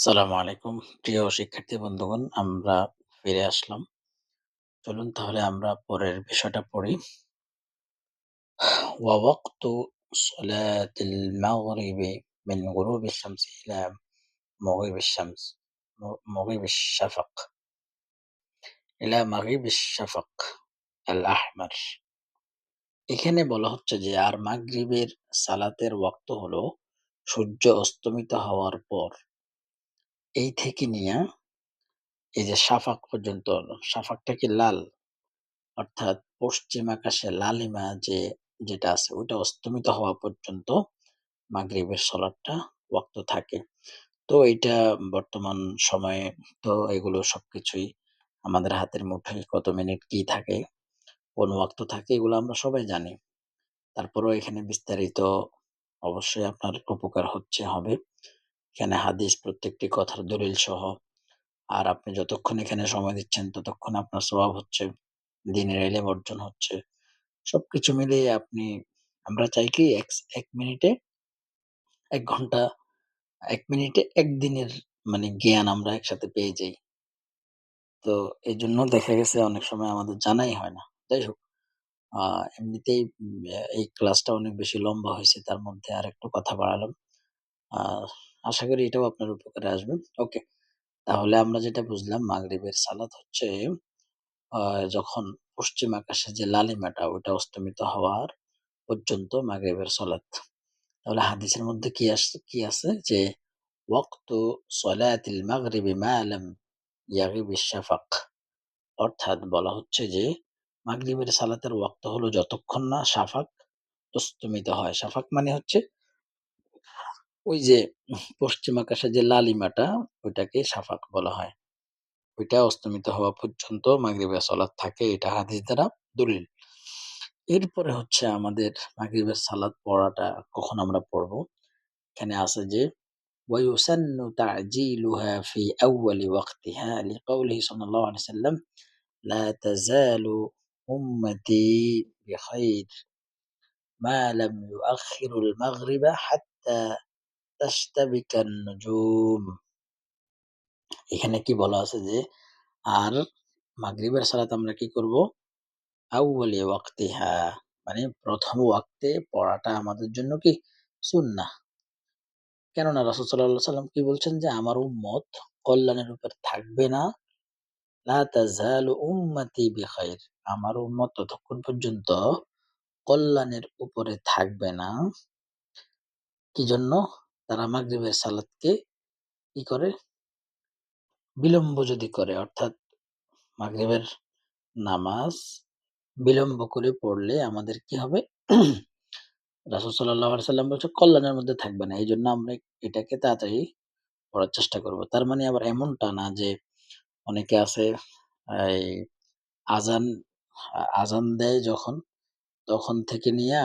সালামু আলাইকুম প্রিয় শিক্ষার্থী বন্ধুগণ আমরা ফিরে আসলাম চলুন তাহলে আমরা পরের বিষয়টা পড়ি ووقت صلاة المغرب من غروب الشمس إلى مغيب الشمس مغيب الشفق إلى مغيب الشفق الأحمر এখানে বলা হচ্ছে যে আর মাগরিবের সালাতের ওয়াক্ত হলো সূর্য অস্তমিত হওয়ার পর এই থেকে নিয়ে এই যে সাফাক পর্যন্ত সাফাকটা কি লাল, অর্থাৎ পশ্চিম আকাশে লালিমা যে যেটা আছে, ওইটা অস্তমিত হওয়া পর্যন্ত মাগরিবের সলাটটা ওয়াক্ত থাকে। তো এটা বর্তমান সময়ে তো এগুলো সবকিছুই আমাদের হাতের মুঠোয় কত মিনিট কি থাকে, কোন ওয়াক্ত থাকে, এগুলো আমরা সবাই জানি। তারপরেও এখানে বিস্তারিত অবশ্যই আপনার উপকার হচ্ছে, হবে। এখানে হাদিস প্রত্যেকটি কথার দলিল সহ। আর আপনি যতক্ষণ এখানে সময় দিচ্ছেন, ততক্ষণ আপনার স্বভাব হচ্ছে, দিনের এলেম অর্জন হচ্ছে। সবকিছু মিলিয়ে আপনি, আমরা চাই কি, এক এক মিনিটে, এক ঘণ্টা, এক মিনিটে একদিনের মানে জ্ঞান আমরা একসাথে পেয়ে যাই। তো এই জন্য দেখা গেছে অনেক সময় আমাদের জানাই হয় না। যাই হোক এমনিতেই এই ক্লাসটা অনেক বেশি লম্বা হয়েছে, তার মধ্যে আর একটু কথা বাড়ালাম। আশা করি এটাও আপনার উপকারে আসবে। ওকে, তাহলে আমরা যেটা বুঝলাম, মাগরিবের সালাত হচ্ছে যখন পশ্চিম আকাশে যে লালিমাটা ওটা অস্তমিত হওয়ার পর্যন্ত মাগরিবের সালাত। তাহলে হাদিসের মধ্যে কি আসছে কি আছে? যে, ওয়াক্তু সলাতিল মাগরিবি মা লাম ইয়াগিবি শাফাক। অর্থাৎ বলা হচ্ছে যে, মাগরিবের সালাতের ওয়াক্ত হলো যতক্ষণ না শাফাক অস্তমিত হয়। শাফাক মানে হচ্ছে ওই যে পশ্চিম আকাশে যে লালিমাটা ওইটাকে শাফাক বলা হয় ওইটা অস্তমিত হওয়া পর্যন্ত মাগরিবের সালাত থাকে এটা হাদিস দ্বারা দলিল এরপরে হচ্ছে আমাদের মাগরিবের সালাত পড়াটা কখন আমরা পড়বো এখানে আছে যে ويسن تعجيلها في أول وقتها لقوله صلى الله عليه وسلم لا تزال أمتي بخير ما لم يؤخر المغرب حتى এখানে কি বলা আছে যে, আর মাগরীবের সালাত আমরা কি করব? আউ্বালি ওয়াক্তিহা মানে প্রথম ওয়াক্তে পড়াটা আমাদের জন্য কি? সুন্না কেননা রাসুল সাল্লাহ সাল্লাম কি বলছেন যে, আমার উম্মত কল্যাণের উপর থাকবে না। উম্মতি বিখাইর। আমার উম্মত ততক্ষণ পর্যন্ত কল্যাণের উপরে থাকবে না। কি জন্য? তারা মাগরিবের সালাতকে কি করে? বিলম্ব যদি করে, অর্থাৎ মাগরিবের নামাজ বিলম্ব করে পড়লে আমাদের কি হবে? রাসূল আলাইহি সাল্লাম বলছে, কল্যাণের মধ্যে থাকবে না। এই জন্য আমরা এটাকে তাড়াতাড়ি পড়ার চেষ্টা করব। তার মানে আবার এমনটা না যে অনেকে আছে, এই আজান আজান দেয় যখন, তখন থেকে নিয়ে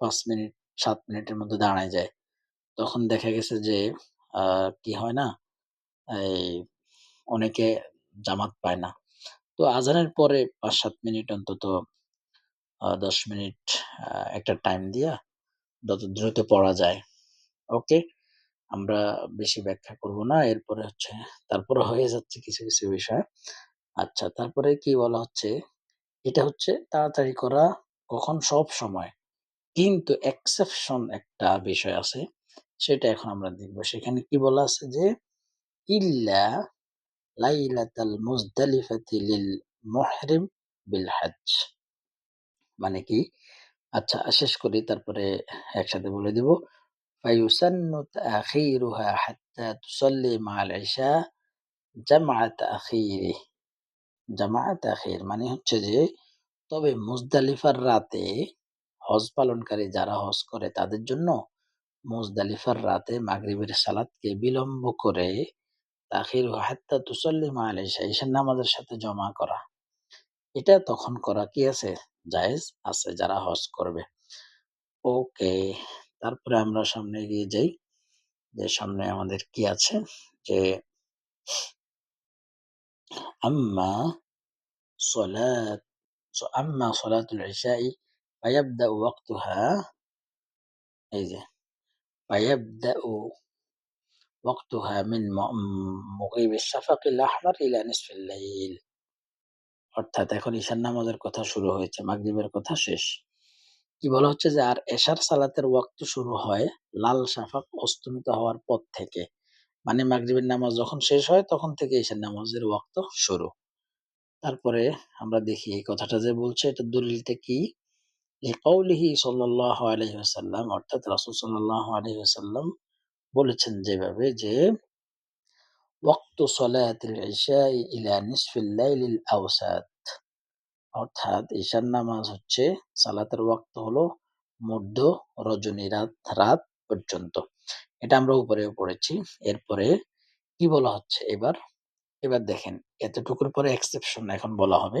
পাঁচ মিনিট, সাত মিনিটের মধ্যে দাঁড়ায় যায়। তখন দেখা গেছে যে আহ, কি হয় না এই অনেকে জামাত পায় না। তো আজানের পরে পাঁচ সাত মিনিট অন্তত দশ মিনিট একটা টাইম দিয়া যত দ্রুত পড়া যায়। ওকে আমরা বেশি ব্যাখ্যা করব না এরপরে হচ্ছে তারপরে হয়ে যাচ্ছে কিছু কিছু বিষয়। আচ্ছা তারপরে কি বলা হচ্ছে? এটা হচ্ছে তাড়াতাড়ি করা কখন সব সময়। কিন্তু এক্সেপশন একটা বিষয় আছে সেটা এখন আমরা দেখব। সেখানে কি বলা আছে যে, ইল্লা লাইলাতাল মুজদালিফাতি লিল মুহরিম বিল হজ মানে কি? আচ্ছা শেষ করি, তারপরে একসাথে বলে দেব। ফায়ুসান্নু তাখিরুহা হাত্তা তুসাল্লি মাআল ইশা জামাআ তাখিরি জামাআ তাখির মানে হচ্ছে যে, তবে মুজদালিফার রাতে হজ পালনকারী যারা হজ করে তাদের জন্য মুজদালিফার রাতে মাগরিবের সালাতকে বিলম্ব করে তাখির হাত্তা তুসল্লি মা আলাইশা ঈশান নামাজের সাথে জমা করা এটা তখন করা কি আছে জায়েজ আছে যারা হজ করবে ওকে তারপরে আমরা সামনে এগিয়ে যাই যে সামনে আমাদের কি আছে যে আম্মা সলাত আম্মা সলাতুল ইশাই فيبدأ وقتها এই যে فيبدأ ওয়াক্তুহা মিন ম মুগিবিশ শাফাকিল আহমার ইলা নিসফিল লাইল। অর্থাৎ এখন ঈশার নামাজের কথা শুরু হয়েছে, মাগরিবের কথা শেষ। কি বলা হচ্ছে যে আর এশার সালাতের ওয়াক্ত শুরু হয় লাল শাফাক অস্তমিত হওয়ার পর থেকে। মানে মাগরিবের নামাজ যখন শেষ হয় তখন থেকে ঈশার নামাজের ওয়াক্ত শুরু। তারপরে আমরা দেখি এই কথাটা যে বলছে এটা দলিলটা কি? লিকাউলিহি সাল্লাল্লাহু আলাইহি ওয়াসাল্লাম, অর্থাৎ রাসূল আলাইহি ওয়াসাল্লাম বলেছেন যেভাবে যে, ওয়াক্তু আওসাত অর্থাৎ ঈশার নামাজ হচ্ছে সালাতের ওয়াক্ত হলো মধ্য রজনী রাত রাত পর্যন্ত। এটা আমরা উপরেও পড়েছি। এরপরে কি বলা হচ্ছে এবার? এবার দেখেন, এতটুকুর পরে এক্সেপশন এখন বলা হবে।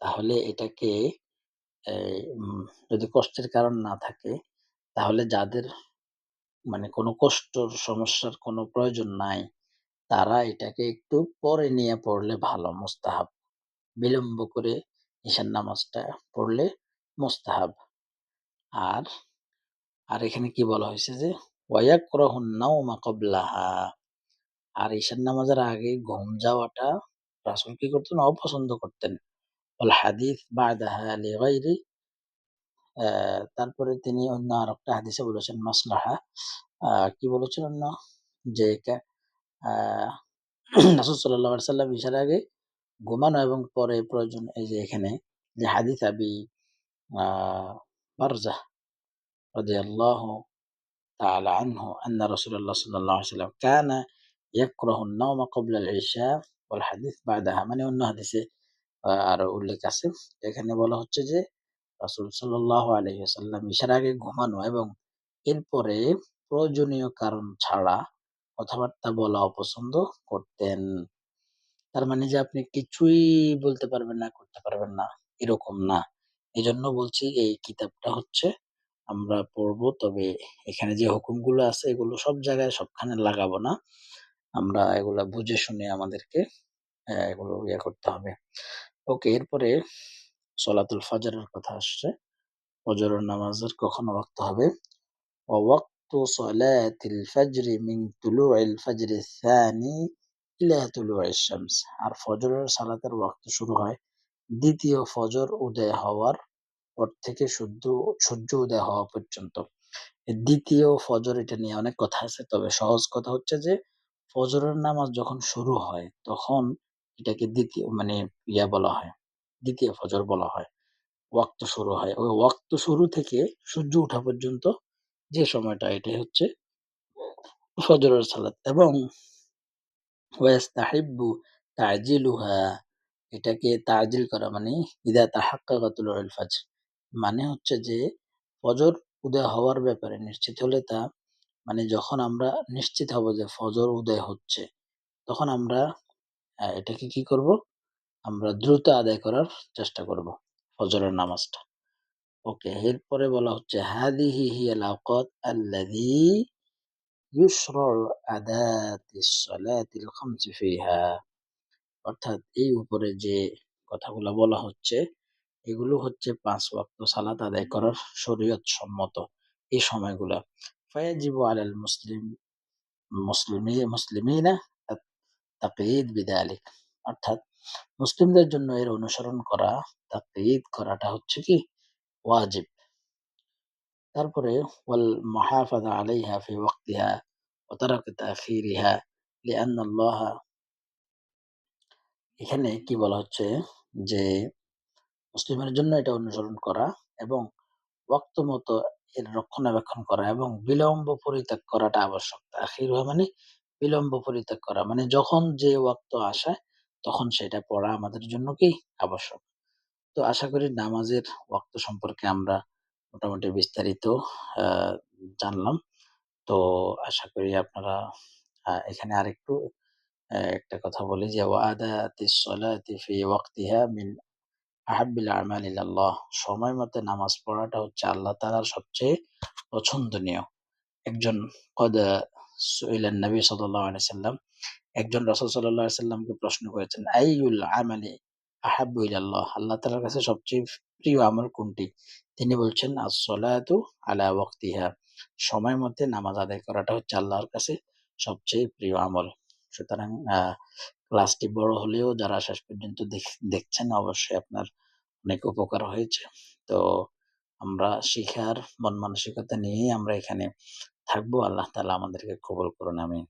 তাহলে এটাকে যদি কষ্টের কারণ না থাকে, তাহলে যাদের মানে কোনো কষ্ট, সমস্যার কোনো প্রয়োজন নাই, তারা এটাকে একটু পরে নিয়ে পড়লে ভালো, মুস্তাহাব। বিলম্ব করে ঈশান নামাজটা পড়লে মুস্তাহাব। আর আর এখানে কি বলা হয়েছে যে, ওয়ায়াকরাহুন নাওমা ক্বাবলাহা আর ঈশান নামাজের আগে ঘুম যাওয়াটা রাসূল কি করতেন? অপছন্দ করতেন। ওয়াল হাদিস বাদাহা লিগাইরি আহ, তারপরে তিনি অন্য আরেকটা হাদিসে বলেছেন মাসলাহা আহ, কি বলেছেন অন্য যে কা- আহ, রাসূল সাল্লাল্লাহু আলাইহি সাল্লাম ঈশার আগে ঘুমানো এবং পরে প্রয়োজন এই যে এখানে যে হাদিস আবি আহ, বারজাহ রাদিয়াল্লাহু تعالى عنه أن رسول الله صلى الله عليه وسلم كان يكره النوم قبل العشاء والحديث بعدها মানে অন্য হাদিসে আহ, আরও উল্লেখ আছে। এখানে বলা হচ্ছে যে, রাসূল সাল্লাল্লাহু আলাইহি ওয়াসাল্লাম ঈশার আগে ঘুমানো এবং এরপরে প্রয়োজনীয় কারণ ছাড়া কথাবার্তা বলা অপছন্দ করতেন। তার মানে যে আপনি কিছুই বলতে পারবেন না, করতে পারবেন না, এরকম না। এই জন্য বলছি এই কিতাবটা হচ্ছে আমরা পড়ব, তবে এখানে যে হুকুমগুলো আছে এগুলো সব জায়গায় সবখানে লাগাবো না। আমরা এগুলা বুঝে শুনে আমাদেরকে হ্যাঁ এগুলো ইয়ে করতে হবে। ওকে, এরপরে সলাতুল ফাজারের কথা আসছে। ফজর নামাজের কখনো ওয়াক্ত হবে? ওয়াক্ত সলাতিল ফাজরি মিন তুলুইল ফাজরি সানি ইলা তুলুই শামস। আর ফজরের সালাতের ওয়াক্ত শুরু হয় দ্বিতীয় ফজর উদয় হওয়ার পর থেকে সূর্য সূর্য উদয় হওয়া পর্যন্ত। দ্বিতীয় ফজর এটা নিয়ে অনেক কথা আছে, তবে সহজ কথা হচ্ছে যে, ফজরের নামাজ যখন শুরু হয়, তখন এটাকে দ্বিতীয় মানে ইয়া বলা হয়, দ্বিতীয় ফজর বলা হয়। ওয়াক্ত শুরু হয়। ওই ওয়াক্ত শুরু থেকে সূর্য ওঠা পর্যন্ত যে সময়টা, এটাই হচ্ছে ফজরের সালাত। এবং ওয়াস্তাহিব্বু তাজিলুহা, এটাকে তাজিল করা মানে ইদা তাহাক্কাকা তুলুল ফাজর মানে হচ্ছে যে ফজর উদয় হওয়ার ব্যাপারে নিশ্চিত হলে তা মানে যখন আমরা নিশ্চিত হব যে ফজর উদয় হচ্ছে, তখন আমরা আহ, এটাকে কি করব? আমরা দ্রুত আদায় করার চেষ্টা করব ফজরের নামাজটা। ওকে এরপরে বলা হচ্ছে হাদিহি হিয়াল আওকাত আল্লাযী ইউশরা'উ আদাতিস সালাতিল খামসি ফিহা। অর্থাৎ এই উপরে যে কথাগুলো বলা হচ্ছে এগুলো হচ্ছে পাঁচ ওয়াক্ত সালাত আদায় করার শরীয়ত সম্মত এই সময়গুলা। ফায়াজিবু আলাল মুসলিম মুসলিমি মুসলিমিনা তাকঈদ বিদালিক। অর্থাৎ মুসলিমদের জন্য এর অনুসরণ করা তাকঈদ করাটা হচ্ছে কি? ওয়াজিব। তারপরে, ওয়াল মুহাফাযা আলাইহা ফি ওয়াক্তিহা ওয়া তারাক তাখিরিহা লিআন্না আল্লাহ। এখানে কি বলা হচ্ছে? যে মুসলিমের জন্য এটা অনুসরণ করা এবং ওয়াক্ত মতো এর রক্ষণাবেক্ষণ করা এবং বিলম্ব পরিত্যাগ করাটা আবশ্যক। তাখির মানে বিলম্ব পরিত্যাগ করা। মানে যখন যে ওয়াক্ত আসে, তখন সেটা পড়া আমাদের জন্য কি? আবশ্যক। তো আশা করি নামাজের ওয়াক্ত সম্পর্কে আমরা মোটামুটি বিস্তারিত জানলাম। তো আশা করি আপনারা এখানে আরেকটু একটা কথা বলি যে সময় মতো নামাজ পড়াটা হচ্ছে আল্লাহ তাআলার সবচেয়ে পছন্দনীয়। একজন সুইলান নবী সাল্লাল্লাহু আলাইহি সাল্লাম একজন রাসূল আলাইহি সাল্লামকে প্রশ্ন করেছেন, আইয়ুল আমালি ইলাল্লাহ আল্লাহ তাআলার কাছে সবচেয়ে প্রিয় আমল কোনটি? তিনি বলছেন আস-সলাতু আলা ওয়াক্তিহা সময় মতে নামাজ আদায় করাটা হচ্ছে আল্লাহর কাছে সবচেয়ে প্রিয় আমল। সুতরাং ক্লাসটি বড় হলেও যারা শেষ পর্যন্ত দেখ দেখছেন অবশ্যই আপনার অনেক উপকার হয়েছে। তো আমরা শিখার মন মানসিকতা নিয়েই আমরা এখানে থাকব। আল্লাহ তালা আমাদেরকে কবুল করুন। আমিন।